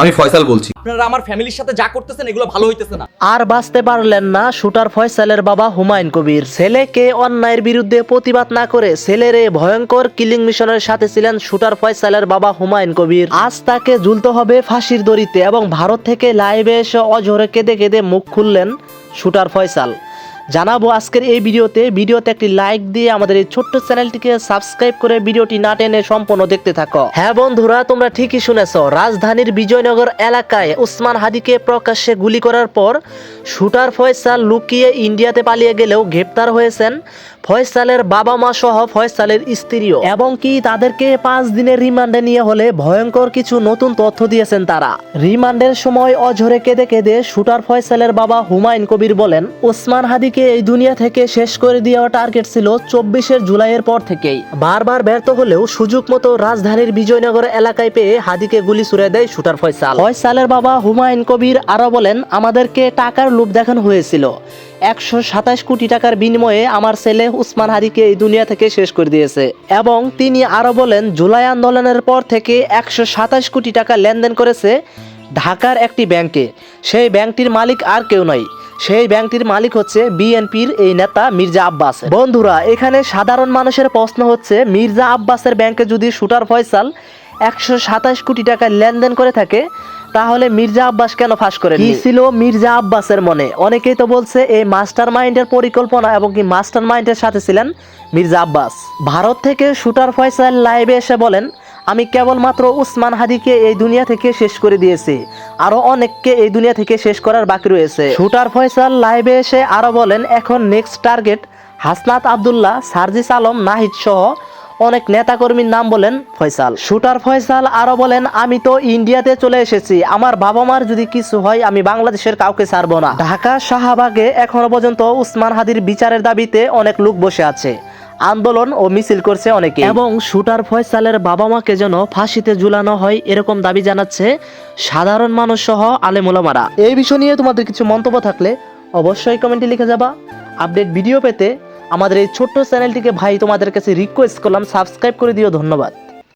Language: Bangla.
আমি ফয়সাল বলছি। আপনারা আমার ফ্যামিলির সাথে যা করতেছেন এগুলো ভালো হইতেছে না। আর বাঁচতে পারলেন না শুটার ফয়সালের বাবা হুমায়ুন কবির। ছেলেকে অন্যায়ের বিরুদ্ধে প্রতিবাদ না করে ছেলের এই ভয়ঙ্কর কিলিং মিশনের সাথে ছিলেন শুটার ফয়সালের বাবা হুমায়ুন কবির। আজ তাকে ঝুলতে হবে ফাঁসির দড়িতে এবং ভারত থেকে লাইভে এসে অঝরে কেঁদে কেঁদে মুখ খুললেন শুটার ফয়সাল। জানাব আজকের এই ভিডিওতে। ভিডিওতে একটি লাইক দিয়ে আমাদের এই ছোট্ট চ্যানেলটিকে সাবস্ক্রাইব করে ভিডিওটি না টেনে সম্পূর্ণ দেখতে থাকো। হ্যাঁ বন্ধুরা, তোমরা ঠিকই শুনেছ, রাজধানীর বিজয়নগর এলাকায় উসমান হাদিকে প্রকাশ্যে গুলি করার পর শুটার ফয়সাল লুকিয়ে ইন্ডিয়াতে পালিয়ে গেলেও গ্রেপ্তার হয়েছেন ফয়সালের বাবা মা সহ ফয়সালের স্ত্রীও। এবং কি তাদেরকে পাঁচ দিনের রিমান্ডে নিয়ে হলে ভয়ঙ্কর কিছু নতুন তথ্য দিয়েছেন তারা। রিমান্ডের সময় অঝরে কেঁদে কেঁদে শুটার ফয়সালের বাবা হুমায়ুন কবির বলেন ওসমান হাদিকে এই দুনিয়া থেকে শেষ করে দেওয়া টার্গেট ছিল চব্বিশের জুলাইয়ের পর থেকেই। বারবার ব্যর্থ হলেও সুযোগ মতো রাজধানীর বিজয়নগর এলাকায় পেয়ে হাদিকে গুলি ছুড়ে দেয় শুটার ফয়সাল। ফয়সালের বাবা হুমায়ুন কবির আরও বলেন, আমাদেরকে টাকার লোভ দেখানো হয়েছিল। একশো সাতাশ কোটি টাকার বিনিময়ে আমার ছেলে উসমান হাদিকে এই দুনিয়া থেকে শেষ করে দিয়েছে। এবং তিনি আরও বলেন, জুলাই আন্দোলনের পর থেকে একশো সাতাশ কোটি টাকা লেনদেন করেছে ঢাকার একটি ব্যাংকে। সেই ব্যাংকটির মালিক আর কেউ নয়। সেই ব্যাংকটির মালিক হচ্ছে বিএনপির এই নেতা মির্জা আব্বাস। বন্ধুরা, এখানে সাধারণ মানুষের প্রশ্ন হচ্ছে, মির্জা আব্বাসের ব্যাংকে যদি শুটার ফয়সাল একশো সাতাশ কোটি টাকা লেনদেন করে থাকে, তাহলে মির্জা আব্বাস কেন ফাঁস করে কি ছিল মির্জা আব্বাসের মনে? অনেকেই তো বলছে এই মাস্টার মাইন্ডের পরিকল্পনা এবং কি মাস্টার মাইন্ডের সাথে ছিলেন মির্জা আব্বাস। ভারত থেকে শুটার ফয়সাল লাইভে এসে বলেন আমি কেবলমাত্র উসমান হাদিকে এই দুনিয়া থেকে শেষ করে দিয়েছি। আরও অনেককে এই দুনিয়া থেকে শেষ করার বাকি রয়েছে। শুটার ফয়সাল লাইভে এসে আরও বলেন, এখন নেক্সট টার্গেট হাসনাত আব্দুল্লাহ, সার্জিস আলম, নাহিদ সহ অনেক নেতাকর্মীর নাম বলেন ফয়সাল। শুটার ফয়সাল আরও বলেন, আমি তো ইন্ডিয়াতে চলে এসেছি। আমার বাবা মার যদি কিছু হয়, আমি বাংলাদেশের কাউকে ছাড়বো না। ঢাকা শাহবাগে এখনও পর্যন্ত উসমান হাদির বিচারের দাবিতে অনেক লোক বসে আছে। আন্দোলন ও মিছিল করছে অনেকে এবং শুটার ফয়সালের বাবা মাকে যেন ফাঁসিতে ঝুলানো হয় এরকম দাবি জানাচ্ছে সাধারণ মানুষ সহ আলেমুলামারা এই বিষয় নিয়ে তোমাদের কিছু মন্তব্য থাকলে অবশ্যই কমেন্টে লিখে যাবা। আপডেট ভিডিও পেতে আমাদের এই ছোট্ট চ্যানেলটিকে ভাই তোমাদের কাছে রিকোয়েস্ট করলাম সাবস্ক্রাইব করে দিও ধন্যবাদ।